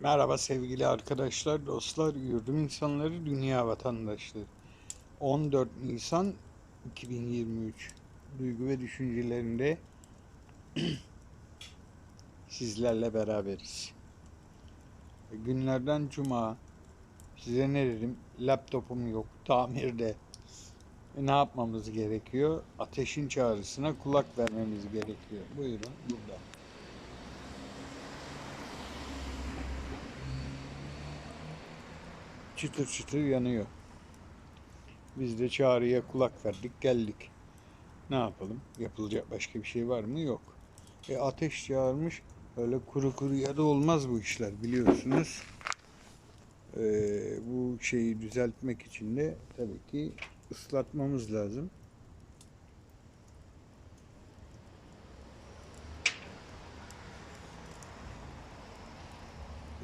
Merhaba sevgili arkadaşlar, dostlar, yurdum insanları, dünya vatandaşları. 14 Nisan 2023 duygu ve düşüncelerinde sizlerle beraberiz. Günlerden cuma size ne dedim? Laptopum yok, tamirde. E, ne yapmamız gerekiyor? Ateşin çağrısına kulak vermemiz gerekiyor. Buyurun burada. Çıtır çıtır yanıyor. Biz de çağrıya kulak verdik geldik. Ne yapalım? Yapılacak başka bir şey var mı? Yok. E ateş çağırmış. Öyle kuru kuru ya da olmaz bu işler biliyorsunuz. E, bu şeyi düzeltmek için de tabii ki ıslatmamız lazım.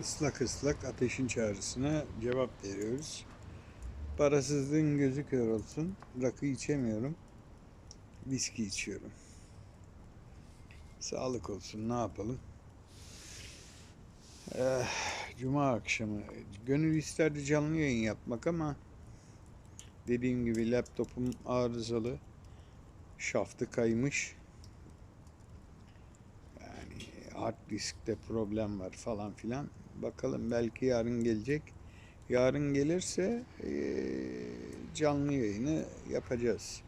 Islak ıslak ateşin çağrısına cevap veriyoruz. Parasızlığın gözü kör olsun. Rakı içemiyorum. Viski içiyorum. Sağlık olsun ne yapalım. Eh, Cuma akşamı. Gönül isterdi canlı yayın yapmak ama dediğim gibi laptopum arızalı. Şaftı kaymış. Yani hard diskte problem var falan filan. Bakalım belki yarın gelecek. Yarın gelirse eee, canlı yayını yapacağız.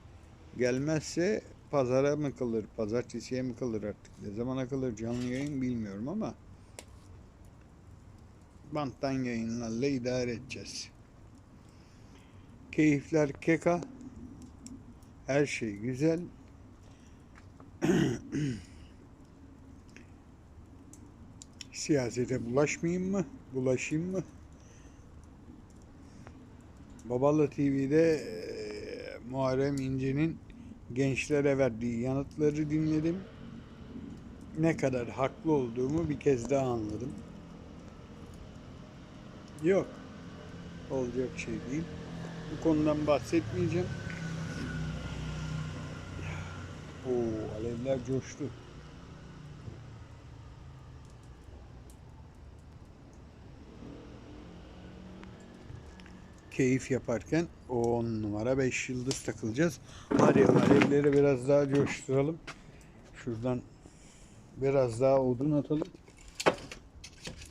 Gelmezse pazara mı kalır, pazartesiye mi kalır artık? Ne zamana kalır canlı yayın bilmiyorum ama banttan yayınlarla idare edeceğiz. Keyifler keka. Her şey güzel. Siyasete bulaşmayayım mı? Bulaşayım mı? Babalı TV'de eee, Muharrem İnce'nin gençlere verdiği yanıtları dinledim. Ne kadar haklı olduğumu bir kez daha anladım. Yok. Olacak şey değil. Bu konudan bahsetmeyeceğim. Oo, alevler coştu. Keyif yaparken o 10 numara 5 yıldız takılacağız. Hadi alevleri biraz daha coşturalım. Şuradan biraz daha odun atalım.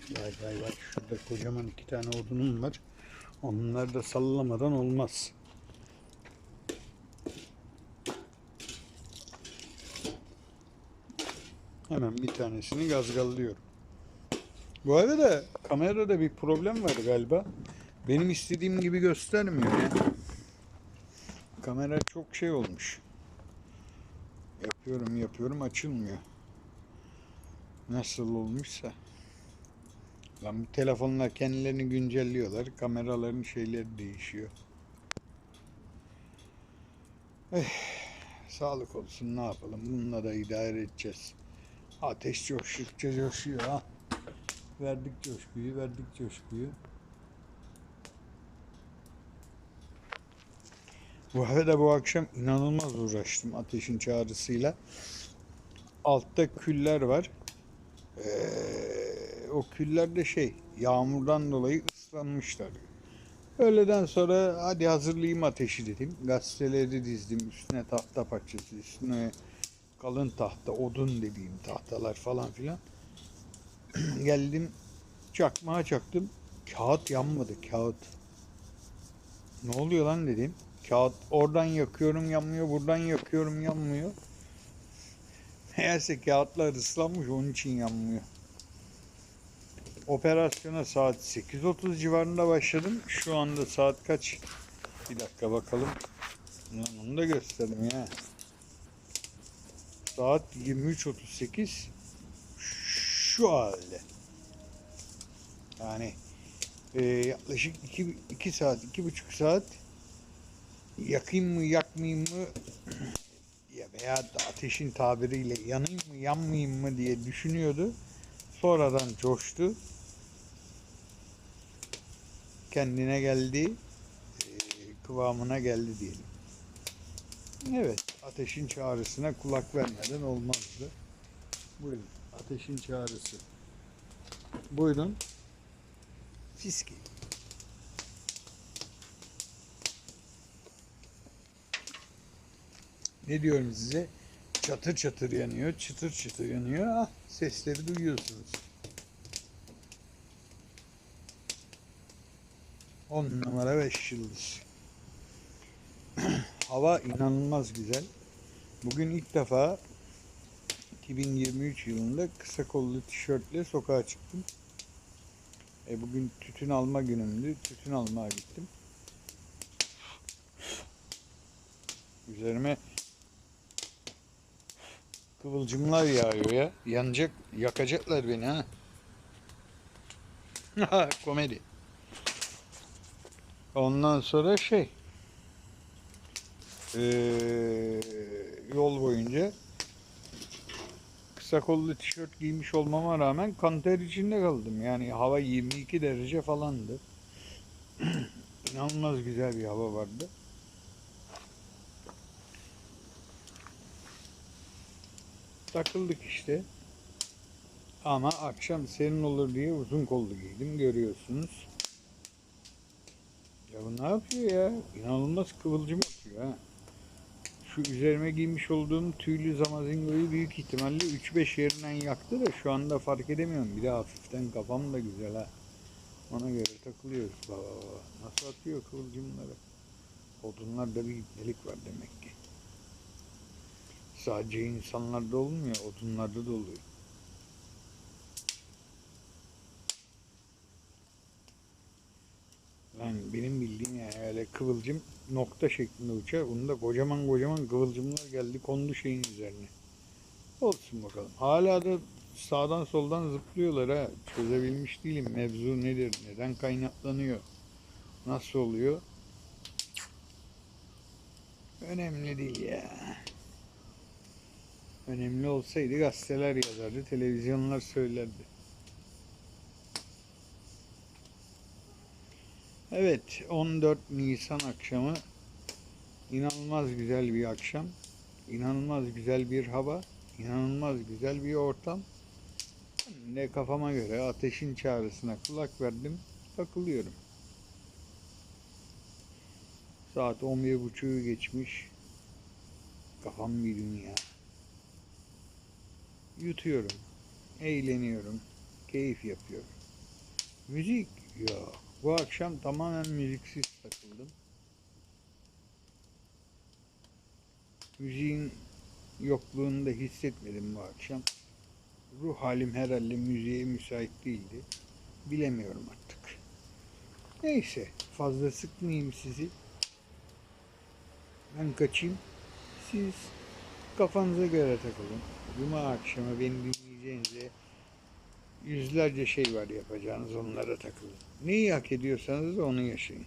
Vay vay vay şurada kocaman iki tane odunum var. Onları da sallamadan olmaz. Hemen bir tanesini gazgallıyorum. Bu arada kamerada bir problem var galiba. Benim istediğim gibi göstermiyor ya. Kamera çok şey olmuş. Yapıyorum yapıyorum açılmıyor. Nasıl olmuşsa. Lan bu telefonlar kendilerini güncelliyorlar. Kameraların şeyleri değişiyor. Eh, sağlık olsun ne yapalım. Bununla da idare edeceğiz. Ateş coştukça coşuyor ha. Verdik coşkuyu, verdik coşkuyu. Bu arada bu akşam inanılmaz uğraştım ateşin çağrısıyla. Altta küller var. Ee, o küller de şey yağmurdan dolayı ıslanmışlar. Öğleden sonra hadi hazırlayayım ateşi dedim. Gazeteleri dizdim. Üstüne tahta parçası, üstüne kalın tahta, odun dediğim tahtalar falan filan. Geldim çakmağa çaktım. Kağıt yanmadı kağıt. Ne oluyor lan dedim. Kağıt oradan yakıyorum yanmıyor, buradan yakıyorum yanmıyor. Meğerse kağıtlar ıslanmış onun için yanmıyor. Operasyona saat 8.30 civarında başladım. Şu anda saat kaç? Bir dakika bakalım. Onu da gösterdim ya. Saat 23.38 şu halde. Yani e, yaklaşık 2, 2 saat, 2,5 saat yakayım mı yakmayayım mı ya veya ateşin tabiriyle yanayım mı yanmayayım mı diye düşünüyordu. Sonradan coştu. Kendine geldi. e, kıvamına geldi diyelim. Evet, ateşin çağrısına kulak vermeden olmazdı. Buyurun, ateşin çağrısı. Buyurun. Nefis Ne diyorum size? Çatır çatır yanıyor, çıtır çıtır yanıyor. Ah, sesleri duyuyorsunuz. 10 numara 5 yıldız. Hava inanılmaz güzel. Bugün ilk defa 2023 yılında kısa kollu tişörtle sokağa çıktım. E bugün tütün alma günümdü. Tütün almaya gittim. Üzerime kıvılcımlar yağıyor ya. Yanacak, yakacaklar beni ha. Komedi. Ondan sonra şey eee, yol boyunca kısa kollu tişört giymiş olmama rağmen kanter içinde kaldım. Yani hava 22 derece falandı. İnanılmaz güzel bir hava vardı. Takıldık işte. Ama akşam serin olur diye uzun kollu giydim görüyorsunuz. Ya bu ne yapıyor ya? İnanılmaz kıvılcım atıyor ha. Şu üzerime giymiş olduğum tüylü zamazingoyu büyük ihtimalle 3-5 yerinden yaktı da şu anda fark edemiyorum. Bir de hafiften kafam da güzel ha. Ona göre takılıyoruz. Baba baba. Nasıl atıyor kıvılcımları? Odunlarda bir delik var demek. Sadece insanlarda olmuyor, odunlarda da oluyor. Lan benim bildiğim yani öyle kıvılcım nokta şeklinde uçar. Bunda kocaman kocaman kıvılcımlar geldi kondu şeyin üzerine. Olsun bakalım. Hala da sağdan soldan zıplıyorlar ha. Çözebilmiş değilim. Mevzu nedir? Neden kaynaklanıyor? Nasıl oluyor? Önemli değil ya. Önemli olsaydı gazeteler yazardı, televizyonlar söylerdi. Evet, 14 Nisan akşamı inanılmaz güzel bir akşam. inanılmaz güzel bir hava, inanılmaz güzel bir ortam. Ben de kafama göre ateşin çağrısına kulak verdim, takılıyorum. Saat 11.30'u geçmiş. Kafam bir dünya. Yutuyorum, eğleniyorum, keyif yapıyorum. Müzik yok. Bu akşam tamamen müziksiz takıldım. Müziğin yokluğunu da hissetmedim bu akşam. Ruh halim herhalde müziğe müsait değildi. Bilemiyorum artık. Neyse fazla sıkmayayım sizi. Ben kaçayım. Siz kafanıza göre takılın. Cuma akşamı beni dinleyeceğinize yüzlerce şey var yapacağınız onlara takılın. Neyi hak ediyorsanız onu yaşayın.